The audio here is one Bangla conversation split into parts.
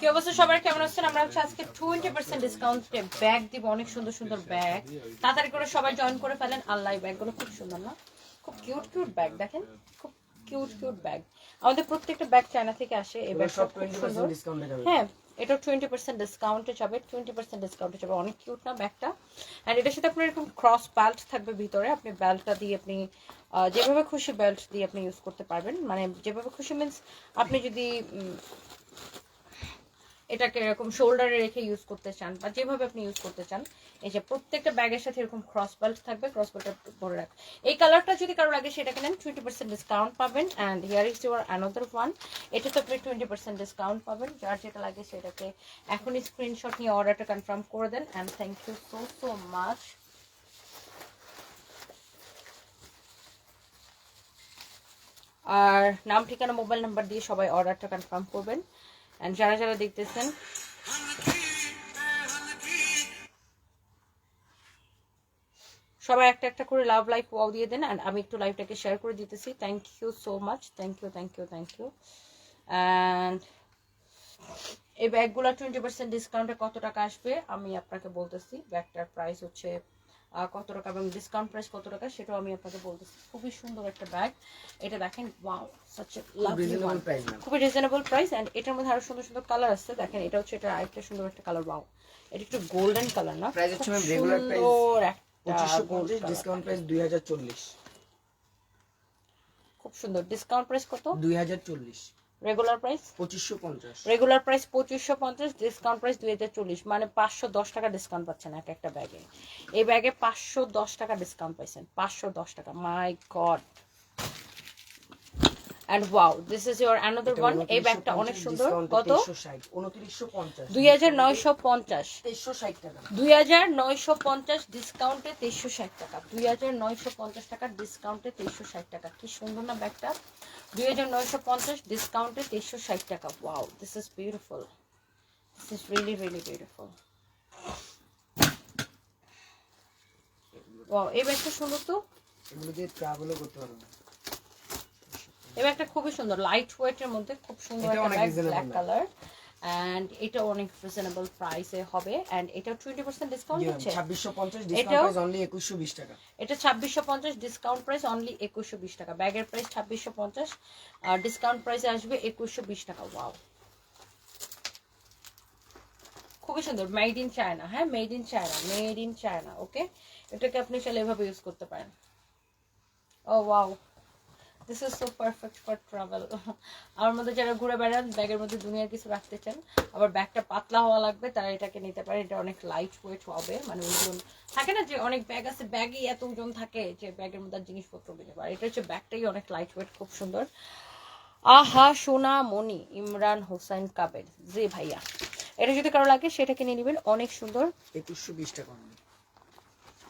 কি অবস্থা? সবার কেমন আছেন? আমরা হচ্ছে আজকে টোয়েন্টি পার্সেন্ট ডিসকাউন্টে ব্যাগ দিব। অনেক সুন্দর সুন্দর ব্যাগ তাড়াতাড়ি করে সবাই জয়েন করে ফেলেন। আল্লাহ ব্যাগগুলো খুব সুন্দর না? খুব কিউট কিউট ব্যাগ দেখেন? খুব কিউট কিউট ব্যাগ আমাদের প্রত্যেকটা ব্যাগ চায়না থেকে আসে। এই ব্যাগটা সব সুন্দর। হ্যাঁ এটা টোয়েন্টি পার্সেন্ট ডিসকাউন্টে যাবে। টোয়েন্টি পার্সেন্ট ডিসকাউন্টে যাবে। অনেক কিউট না ব্যাগটা অ্যান্ড এটার সাথে আপনার এরকম ক্রস বেল্ট থাকবে ভিতরে। আপনি বেল্টটা দিয়ে আপনি যেভাবে খুশি বেল্ট দিয়ে আপনি ইউজ করতে পারবেন। মানে যেভাবে খুশি মিন্স আপনি যদি এটাকে এরকম শোল্ডারে রেখে ইউজ করতে চান বা যেভাবে আপনি ইউজ করতে চান, এই যে প্রত্যেকটা ব্যাগের সাথে এরকম ক্রস বেল্ট থাকবে ক্রস বেল্টটা ধরে রাখ এই কালারটা যদি কারও লাগে সেটাকে নেন টোয়েন্টি পার্সেন্ট ডিসকাউন্ট পাবেন। And here is your another one এটা তো আপনি টোয়েন্টি পার্সেন্ট ডিসকাউন্ট পাবেন। যার যেটা লাগে সেটাকে এখনই স্ক্রিনশট নিয়ে অর্ডারটা কনফার্ম করে দেন। And thank you so so much আর নাম, ঠিকানা মোবাইল নাম্বার দিয়ে সবাই অর্ডারটা কনফার্ম করবেন। অ্যান্ড যারা যারা দেখতেছেন। সবাই একটা একটা করে লাভ লাইফ ওয়াও দিয়ে দেন আমি একটু লাইভটাকে শেয়ার করে দিতেছি। Thank you so much thank you thank you thank you and এই ব্যাগগুলো টোয়েন্টি পার্সেন্ট ডিসকাউন্টে কত টাকা আসবে আমি আপনাকে বলতেছি। ব্যাগটার প্রাইস হচ্ছে কত টাকা এবং ডিসকাউন্ট প্রাইস কত টাকা সেটাও আমি আপনাকে বলতেছি। খুবই সুন্দর একটা ব্যাগ এটা দেখেন ওয়াও সাচ প্রাইস খুবই রিজনেবল প্রাইস অ্যান্ড এটার মধ্যে আরও সুন্দর সুন্দর কালার আছে। দেখেন এটা হচ্ছে এটা আরেকটা সুন্দর একটা কালার ওয়াও এটা একটু গোল্ডেন কালার না? Price হচ্ছে পঁচিশশো পঞ্চাশ ডিসকাউন্ট প্রাইস দুই হাজার চল্লিশ। খুব সুন্দর। ডিসকাউন্ট প্রাইস কত? দুই হাজার চল্লিশ। রেগুলার প্রাইস পঁচিশশো পঞ্চাশ। রেগুলার প্রাইস পঁচিশশো পঞ্চাশ ডিসকাউন্ট প্রাইস দুই হাজার চল্লিশ। মানে পাঁচশো দশ টাকা ডিসকাউন্ট পাচ্ছেন এক একটা ব্যাগে এই ব্যাগে পাঁচশো দশ টাকা ডিসকাউন্ট পাইছেন। পাঁচশো দশ টাকা। My god and wow this is your another one এই ব্যাগটা অনেক সুন্দর। কত? তেইশশো ষাট উনত্রিশশো পঞ্চাশ দুই হাজার নয়শো পঞ্চাশ। তেইশশো ষাট টাকা। দুই হাজার নয়শো পঞ্চাশ ডিসকাউন্টে তেইশশো ষাট টাকা। দুই হাজার নয়শো পঞ্চাশ টাকা ডিসকাউন্টে তেইশশো ষাট টাকা। কি সুন্দর না ব্যাগটা? দুই হাজার নয়শো পঞ্চাশ ডিসকাউন্টে তেইশশো ষাট টাকা। Wow this is beautiful this is really really beautiful wow এই ব্যাগটা সুন্দর তো? এগুলো দিয়ে ট্রাভেলও করতে পারব। এই ব্যাগটা খুবই সুন্দর লাইট ওয়েটের মধ্যে খুব সুন্দর একটা ব্ল্যাক কালার অ্যান্ড এটা অনেক রিজনেবল প্রাইসে হবে। অ্যান্ড এটা টোয়েন্টি পার্সেন্ট ডিসকাউন্ট হচ্ছে? ছাব্বিশশো পঞ্চাশ ডিসকাউন্ট প্রাইস অনলি একুশশো বিশ টাকা। এটা ছাব্বিশশো পঞ্চাশ ডিসকাউন্ট প্রাইস অনলি একুশশো বিশ টাকা। ব্যাগের প্রাইস ছাব্বিশশো পঞ্চাশ আর ডিসকাউন্ট প্রাইসে আসবে একুশশো বিশ টাকা। ওয়াও খুবই সুন্দর। মেড ইন চায়না হ্যাঁ? Made in China made in China okay এটাকে আপনি চাইলে এভাবে ইউজ করতে পারেন। ও wow this is so perfect for travel আমার মধ্যে যারা ঘুরে বেড়ান, ব্যাগের মধ্যে দুনিয়ার কিছু রাখতে চান, আবার ব্যাগটা পাতলা হওয়া লাগবে, তারা এটাকে নিতে পারে। এটা অনেক লাইট ওয়েট হবে মানে ওজন। থাকে না যে অনেক ব্যাগ আছে, ব্যাগই এত ওজন থাকে যে ব্যাগের মধ্যে জিনিসপত্র বেঁধে পারে এটা হচ্ছে ব্যাগটাই অনেক লাইট ওয়েট খুব সুন্দর। আহা, সোনা মনি ইমরান হোসেন কাবের। জি ভাইয়া, এটা যদি কারও লাগে সেটাকে নিয়ে নেবেন। অনেক সুন্দর। একুশশো বিশ টাকা only। ফাইন ভাই মোবাইল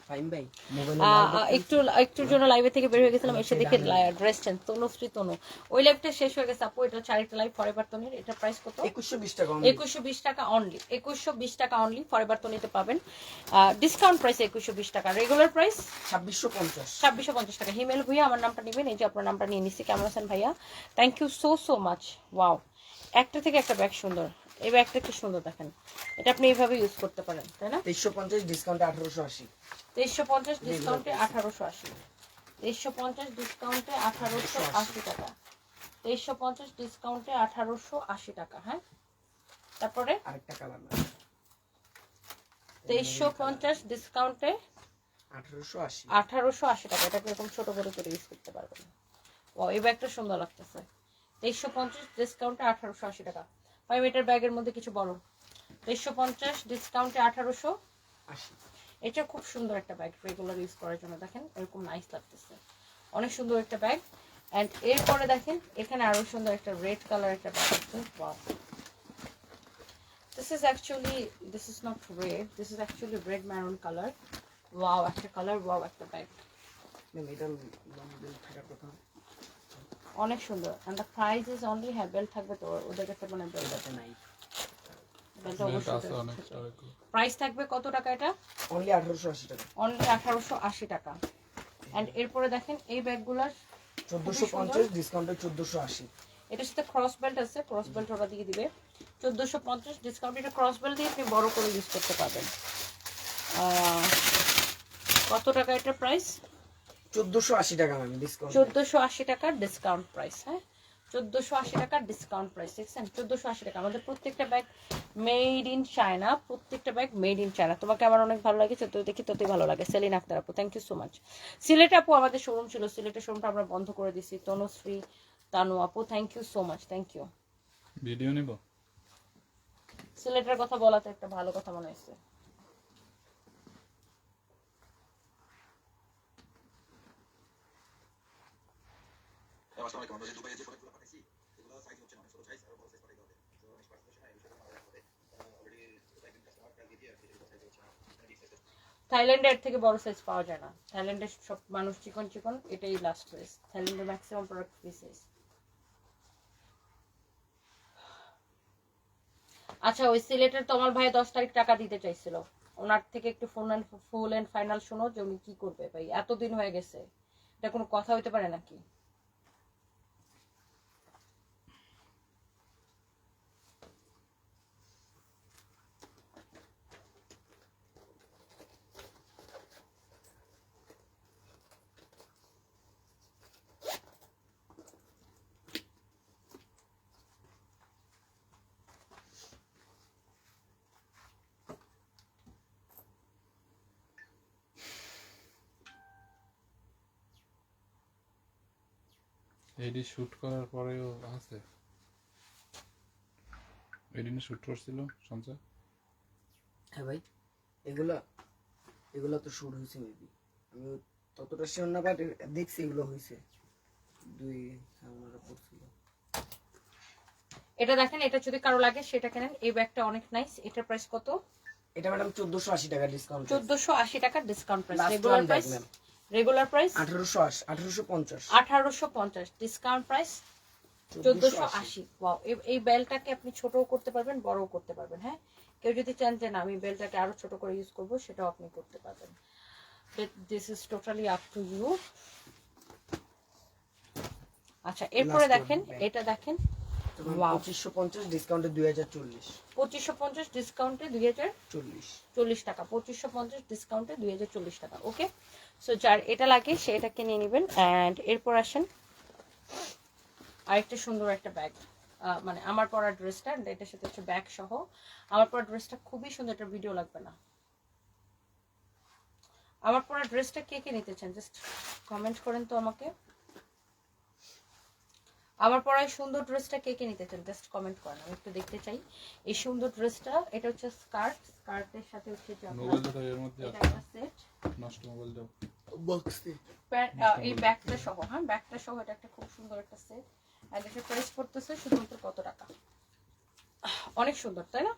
আহ, আহ, একটু একটুর জন্য লাইভে থেকে বের হয়ে গেছিলাম এসে দেখে ড্রেস চেঞ্জ তনুশ্রী তনু ওই লাইভটা শেষ হয়ে গেছে আপু এটা চারিটা লাইভ ফরেভার তনির। এটা প্রাইস কত? একুশশো বিশ টাকা একুশশো বিশ টাকা অনলি একুশশো বিশ টাকা অনলি ফরেভার তনিতে পাবেন। ডিসকাউন্ট প্রাইস একুশশো বিশ টাকা রেগুলার প্রাইস ছাব্বিশশো পঞ্চাশ। ছাব্বিশশো পঞ্চাশ টাকা। হিমেল ভুইয়া আমার নামটা নেবেন এই যে আপনার নামটা নিয়ে নিচ্ছি কেমন আছেন ভাইয়া? Thank you so so much wow একটা থেকে একটা ব্যাগ সুন্দর। এই ব্যাগটা কি সুন্দর দেখেন। এটা আপনি এইভাবে ইউজ করতে পারেন তাই না? তেইশশো পঞ্চাশ ডিসকাউন্ট আঠারোশো আশি। তেইশশো পঞ্চাশ ডিসকাউন্টে আঠারোশো আশি। তেইশশো পঞ্চাশ ডিসকাউন্টে আঠারোশো আশি টাকা। তেইশশো পঞ্চাশ ডিসকাউন্টে আঠারোশো আশি টাকা হ্যাঁ? তারপরে? আরেকটা কালার না। তেইশশো পঞ্চাশ ডিসকাউন্টে আঠারোশো আশি। টাকা। এটা এরকম ছোট বড় করে ইউজ করতে পারবেন। ও এই ব্যাগটা সুন্দর লাগতেছে। তেইশশো পঞ্চাশ ডিসকাউন্টে আঠারোশো আশি টাকা। ফাইভ মিটার ব্যাগের মধ্যে কিছু বড়। তেইশশো পঞ্চাশ ডিসকাউন্টে আঠারোশো। আশি। এটা খুব সুন্দর একটা ব্যাগ রেগুলার ইউজ করার জন্য দেখেন এরকম নাইস লাগতেছে। অনেক সুন্দর একটা ব্যাগ অ্যান্ড এরপরে দেখেন এখানে আরও সুন্দর একটা রেড কালার একটা ব্যাগ আছে। Wow this is actually this is not red this is actually red maroon colour wow একটা কালার ওয়াও একটা ব্যাগ এটা লং থাকার কথা। অনেক সুন্দর। And the price is only হ্যাঁ বেল থাকবে তো ওদের কাছে মানে নাই। বেল্ট আছে এরকম। প্রাইস থাকবে। কত টাকা এটা? অনলি আঠারোশো আশি টাকা। অনলি আঠারোশো আশি টাকা। অ্যান্ড এরপরে দেখেন এই ব্যাগগুলার চোদ্দোশো পঞ্চাশ ডিসকাউন্টে চোদ্দোশো আশি। এটার সাথে ক্রস বেল্ট আছে ক্রস বেল্ট ওরা দিয়ে দিবে। চোদ্দোশো পঞ্চাশ ডিসকাউন্ট এটা ক্রস বেল্ট দিয়ে আপনি বড় করে ইউজ করতে পারবেন। আহ, কত টাকা এটা প্রাইস চোদ্দোশো আশি টাকা ম্যাম ডিসকাউন্ট চোদ্দোশো আশি টাকার ডিসকাউন্ট প্রাইস হ্যাঁ? চোদ্দোশো আশি টাকার ডিসকাউন্ট প্রাইস দেখছেন? চোদ্দোশো আশি টাকা। আমাদের প্রত্যেকটা ব্যাগ মেড ইন চায়না প্রত্যেকটা ব্যাগ মেড ইন চায়না তোমাকে আমার অনেক ভালো লাগে যত দেখি ততই ভালো লাগে। সেলিন আক্তার আপু thank you so much Sylhet আপু আমাদের শোরুম ছিল। সিলেটের শোরুমটা আমরা বন্ধ করে দিছি তনুশ্রী তানু আপু thank you so much thank you video নিব? সিলেটের কথা বলাতে একটা ভালো কথা মনে হয়েছে। থাইল্যান্ডের থেকে বড় সাইজ পাওয়া যায় না। থাইল্যান্ডের সব মানুষ চিকন চিকন, এটাই লাস্ট সাইজ থাইল্যান্ডের ম্যাক্সিমাম প্রোডাক্ট ফ্রি সাইজ আচ্ছা ওই সিলেটের তোমার ভাই দশ তারিখ টাকা দিতে চাইছিল। ওনার থেকে একটু ফোন ফুল অ্যান্ড ফাইনাল শোনো যে উনি কি করবে ভাই। এতদিন হয়ে গেছে। এটা কোনো কথা হইতে পারে নাকি? এডি শুট করার পরেও আছে। এডিনে শুট করছিল সঞ্চয় হ্যাঁ ভাই এগুলা এগুলা তো শুট হয়েছে মেবি আমি ততটা শিওর না বাট দেখছি এগুলো হয়েছে। দুই ওনারা পড়ছিল। এটা দেখেন এটা যদি কারও লাগে সেটা কেনেন। এই ব্যাগটা অনেক নাইস এটার প্রাইস কত? এটা ম্যাডাম চোদ্দোশো আশি টাকা ডিসকাউন্ট চোদ্দশো আশি টাকার discount price regular price. Regular price আঠারোশো আশি আঠারোশো পঞ্চাশ। আঠারোশো পঞ্চাশ। ডিসকাউন্ট প্রাইস চোদ্দশো আশি। ওয়াও এই বেলটাকে আপনি ছোটও করতে পারবেন বড়ও করতে পারবেন হ্যাঁ? কেউ যদি চান যে না আমি বেলটাকে আরও ছোট করে ইউজ করব সেটাও আপনি করতে পারবেন। This is totally up to you আচ্ছা এরপরে দেখেন এটা দেখেন. পঁচিশশো পঞ্চাশ ডিসকাউন্টে দুই হাজার চল্লিশ। পঁচিশশো পঞ্চাশ ডিসকাউন্টে দুই হাজার চল্লিশ। চল্লিশ। টাকা। পঁচিশশো পঞ্চাশ ডিসকাউন্টে দুই হাজার চল্লিশ টাকা ওকে সো যার এটা লাগে সে এটাকে নিয়ে নেবেন। অ্যান্ড এরপর আসেন আরেকটা সুন্দর একটা ব্যাগ মানে আমার পরা ড্রেসটা এটার সাথে হচ্ছে ব্যাগ সহ। আমার পরা ড্রেসটা খুবই সুন্দর একটা ভিডিও লাগবে না। আমার পরা ড্রেসটা কে কে নিতে চান? জাস্ট কমেন্ট করেন তো আমাকে। আমার পরা এই সুন্দর ড্রেসটা কে কে নিতে চান? জাস্ট কমেন্ট করেন আমি একটু দেখতে চাই। এই সুন্দর ড্রেসটা এটা হচ্ছে স্কার্ট স্কার্টের সাথে হচ্ছে যে আপনার- মোবাইলটা তো এর মধ্যে এটা আছে। সেট নষ্ট মোবাইল দাও। বক্সে এই ব্যাগটা সহ হ্যাঁ ব্যাগটা সহ এটা একটা খুব সুন্দর একটা সেট আর এটা প্রাইস পড়তেছে শুধুমাত্র কত টাকা? অনেক সুন্দর তাই না?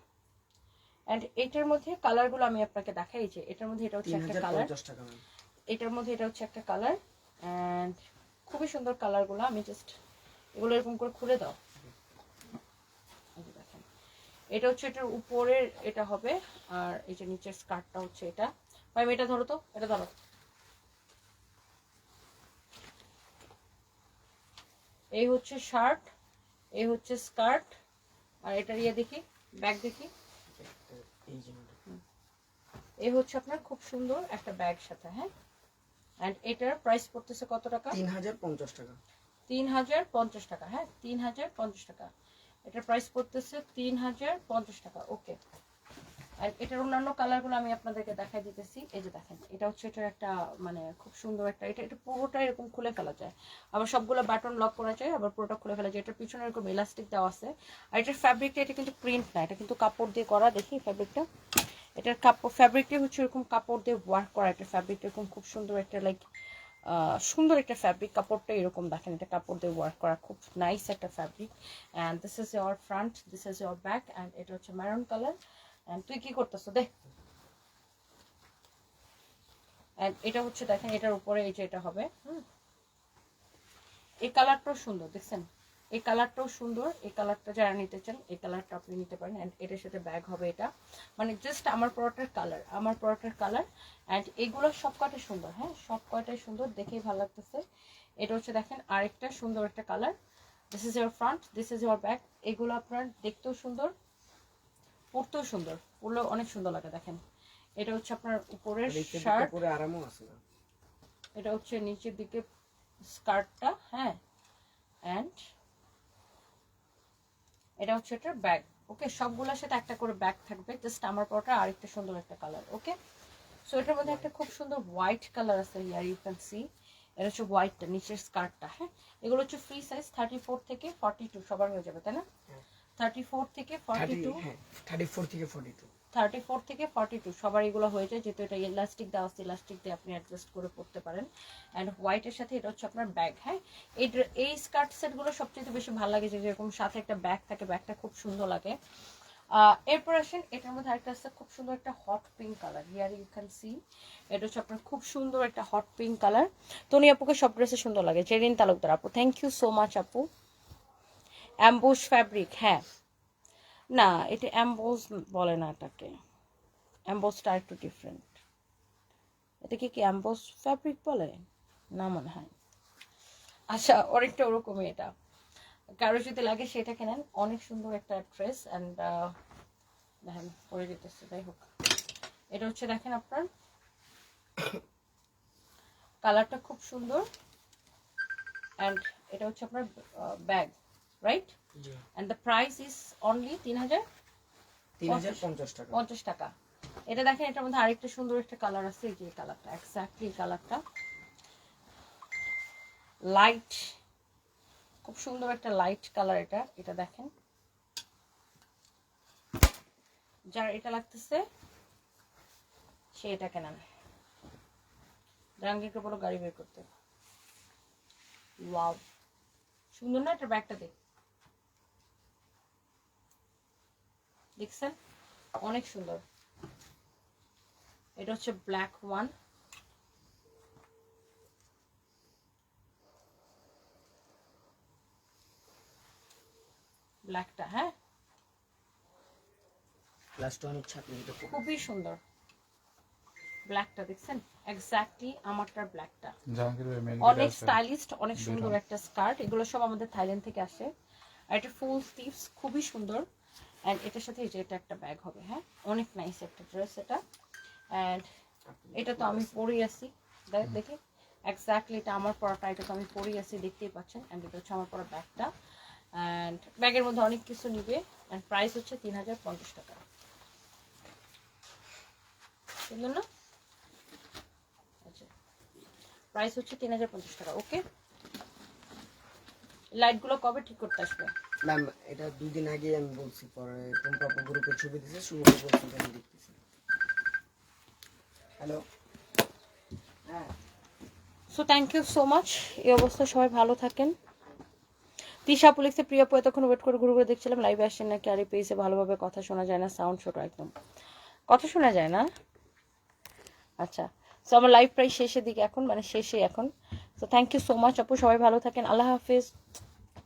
এন্ড এটার মধ্যে কালারগুলো আমি আপনাকে দেখাই যে এটার মধ্যে এটা হচ্ছে একটা কালার এটার মধ্যে এটা হচ্ছে একটা কালার এন্ড খুবই সুন্দর কালারগুলো আমি জাস্ট এগুলো এরকম করে খুলে দাও। দেখেন। এটা হচ্ছে এটার উপরের এটা হবে আর এই যে নিচের স্কার্টটা হচ্ছে এটা। ভাই এটা ধরো তো এটা ধরো। এই হচ্ছে শার্ট এই হচ্ছে স্কার্ট আর এটা ইয়ে দেখি ব্যাগ দেখি। এই হচ্ছে আপনার খুব সুন্দর একটা ব্যাগ সাথে হ্যাঁ? এন্ড এটার প্রাইস পড়তেছে কত টাকা? তিন হাজার পঞ্চাশ টাকা। তিন হাজার পঞ্চাশ টাকা হ্যাঁ তিন হাজার পঞ্চাশ টাকা। এটার প্রাইস পড়তেছে তিন হাজার পঞ্চাশ টাকা ওকে আর এটার অন্যান্য কালারগুলো আমি আপনাদেরকে দেখাই দিতেছি। এই যে দেখেন, এটা হচ্ছে এটার একটা মানে খুব সুন্দর একটা, এটা এটা পুরোটা এরকম খুলে ফেলা যায়। আবার সবগুলো বাটন লক করা যায়, আবার পুরোটা খুলে ফেলা যায়। এটার পিছনে এরকম ইলাস্টিক দেওয়া আছে। আর এটার ফ্যাব্রিকটা এটা কিন্তু প্রিন্ট না, এটা কিন্তু কাপড় দিয়ে করা, দেখি ফ্যাব্রিকটা এটার কাপড় ফ্যাব্রিকটা হচ্ছে এরকম কাপড় দিয়ে ওয়ার্ক করা একটা ফ্যাব্রিক এরকম খুব সুন্দর একটা লাইক সুন্দর একটা ফ্যাব্রিক কাপড়টা এরকম দেখেন, এটা কাপড় দিয়ে ওয়ার্ক করা, খুব নাইস একটা fabric and this is your front this is your back and এটা হচ্ছে ম্যারুন কালার অ্যান্ড তুই কি করতেছো? দেখ এটা হচ্ছে, দেখেন, এটার উপরে এই যে এটা হবে, হুম। এই কালারটাও সুন্দর, দেখছেন? এই কালারটাও সুন্দর এই কালারটা যারা নিতে চান এই কালারটা আপনি নিতে পারেন অ্যান্ড এটার সাথে ব্যাগ হবে এটা। মানে জাস্ট আমার পরোটার কালার আমার পরোটার কালার অ্যান্ড এগুলো সব কয়টা সুন্দর হ্যাঁ? সব কয়টাই সুন্দর দেখেই ভালো লাগতেছে। এটা হচ্ছে দেখেন আরেকটা সুন্দর একটা colour this is your front this is your back এগুলো আপনার দেখতেও সুন্দর পরতেও সুন্দর। পরলে অনেক সুন্দর লাগে দেখেন। এটা হচ্ছে আপনার উপরের শার্ট আরামও আছে এটা হচ্ছে নিচের দিকে স্কার্টটা হ্যাঁ? অ্যান্ড এটা হচ্ছে এটার ব্যাগ ওকে সবগুলোর সাথে একটা করে ব্যাগ থাকবে জাস্ট আমার পরটা আরেকটা সুন্দর একটা কালার ওকে সো এটার মধ্যে একটা খুব সুন্দর হোয়াইট কালার আছে ইয়ার ইউ ক্যান সি এটা হচ্ছে হোয়াইটটা নিচের স্কার্টটা হ্যাঁ? এগুলো হচ্ছে ফ্রি সাইজ থার্টি ফোর থেকে ফর্টি টু সবার হয়ে যাবে তাই না? হ্যাঁ। থার্টি ফোর থেকে ফর্টি টু হ্যাঁ থার্টি ফোর থেকে ফর্টি টু থার্টি ফোর থেকে ফর্টি টু সবার এগুলো হয়ে যায়, যেহেতু এটা ইলাস্টিক দেওয়া আছে ইলাস্টিক দিয়ে আপনি অ্যাডজাস্ট করে পড়তে পারেন। অ্যান্ড হোয়াইটের সাথে এটা হচ্ছে আপনার ব্যাগ হ্যাঁ? এই এই স্কার্ট সেটগুলো সবচেয়ে বেশি ভালো লাগে যে যেরকম সাথে একটা ব্যাগ থাকে ব্যাগটা খুব সুন্দর লাগে। এরপর আসেন, এটার মধ্যে আরেকটা আছে, খুব সুন্দর একটা hot pink colour here you can see এটা হচ্ছে আপনার খুব সুন্দর একটা হট পিঙ্ক কালার তনি আপুকে সব ড্রেসে সুন্দর লাগে, জেরিন তালুকদার আপু থ্যাংক ইউ সো মাচ আপু। অ্যাম্বুশ ফ্যাব্রিক হ্যাঁ। না, এটা অ্যাম্বোজ বলে না এটাকে। অ্যাম্বোসটা একটু ডিফারেন্ট এটাকে কি অ্যাম্বোস ফ্যাব্রিক বলে? না মনে হয়। আচ্ছা অনেকটা ওরকমই এটা। কারও যদি লাগে সেটা কেনেন অনেক সুন্দর একটা ড্রেস অ্যান্ড দেখেন, পরে যেতেছে, যাই হোক। এটা হচ্ছে, দেখেন আপনার। কালারটা খুব সুন্দর। অ্যান্ড এটা হচ্ছে আপনার bag right and the price is only তিন হাজার তিন হাজার পঞ্চাশ টাকা। পঞ্চাশ টাকা। এটা দেখেন এটার মধ্যে আরেকটা সুন্দর একটা কালার আছে এই যে কালারটা এক্স্যাক্টলি কালারটা লাইট খুব সুন্দর একটা লাইট কালার এটা এটা দেখেন। যার এটা লাগতেছে সে এটা কেনেন জাহাঙ্গীরকে বলো গাড়ি বের করতে। ওয়াও সুন্দর না এটা ব্যাগটা দেখ দেখছেন? অনেক সুন্দর। এটা হচ্ছে ব্ল্যাক ওয়ান ব্ল্যাকটা হ্যাঁ? লাস্ট অনেক ছাত্র খুবই সুন্দর। ব্ল্যাকটা দেখছেন? এক্স্যাক্টলি আমারটার ব্ল্যাকটা অনেক স্টাইলিস্ট অনেক সুন্দর একটা স্কার্ট এগুলো সব আমাদের থাইল্যান্ড থেকে আসে। আর এটা ফুল খুবই সুন্দর। অ্যান্ড এটার সাথে যে এটা একটা ব্যাগ হবে হ্যাঁ? অনেক নাইস একটা ড্রেস এটা। অ্যান্ড এটা তো আমি পরেই আছি। দেখ দেখি। এক্স্যাক্টলি এটা আমার পরাটা এটা তো আমি পরেই আছি দেখতেই পাচ্ছেন। অ্যান্ড এটা হচ্ছে আমার পরা ব্যাগটা অ্যান্ড ব্যাগের মধ্যে অনেক কিছু নিবে। অ্যান্ড প্রাইস হচ্ছে তিন হাজার পঞ্চাশ টাকা। সুন্দর না? আচ্ছা। প্রাইস হচ্ছে তিন হাজার পঞ্চাশ টাকা ওকে লাইটগুলো কবে ঠিক করতে আসবে? ম্যাম এটা দুই আগে আমি বলছি, পরে টুম্পাপু গ্রুপে ছবি দিছে শুভ বলছি আমি দেখতেছি। হ্যালো হ্যাঁ। So thank you so much এই অবস্থা সবাই ভালো থাকেন। তিশা পুলিশে প্রিয় আপু এতক্ষণ ওয়েট করে ঘুরে ঘুরে দেখছিলাম লাইভে আসছেন নাকি? আর এই পেজে ভালোভাবে কথা শোনা যায় না সাউন্ড ছোট একদম। কথা শোনা যায় না? আচ্ছা। সো আমার লাইভ প্রায় শেষের দিকে এখন মানে শেষে এখন। So thank you so much আপু, সবাই ভালো থাকেন। আল্লাহ হাফিজ।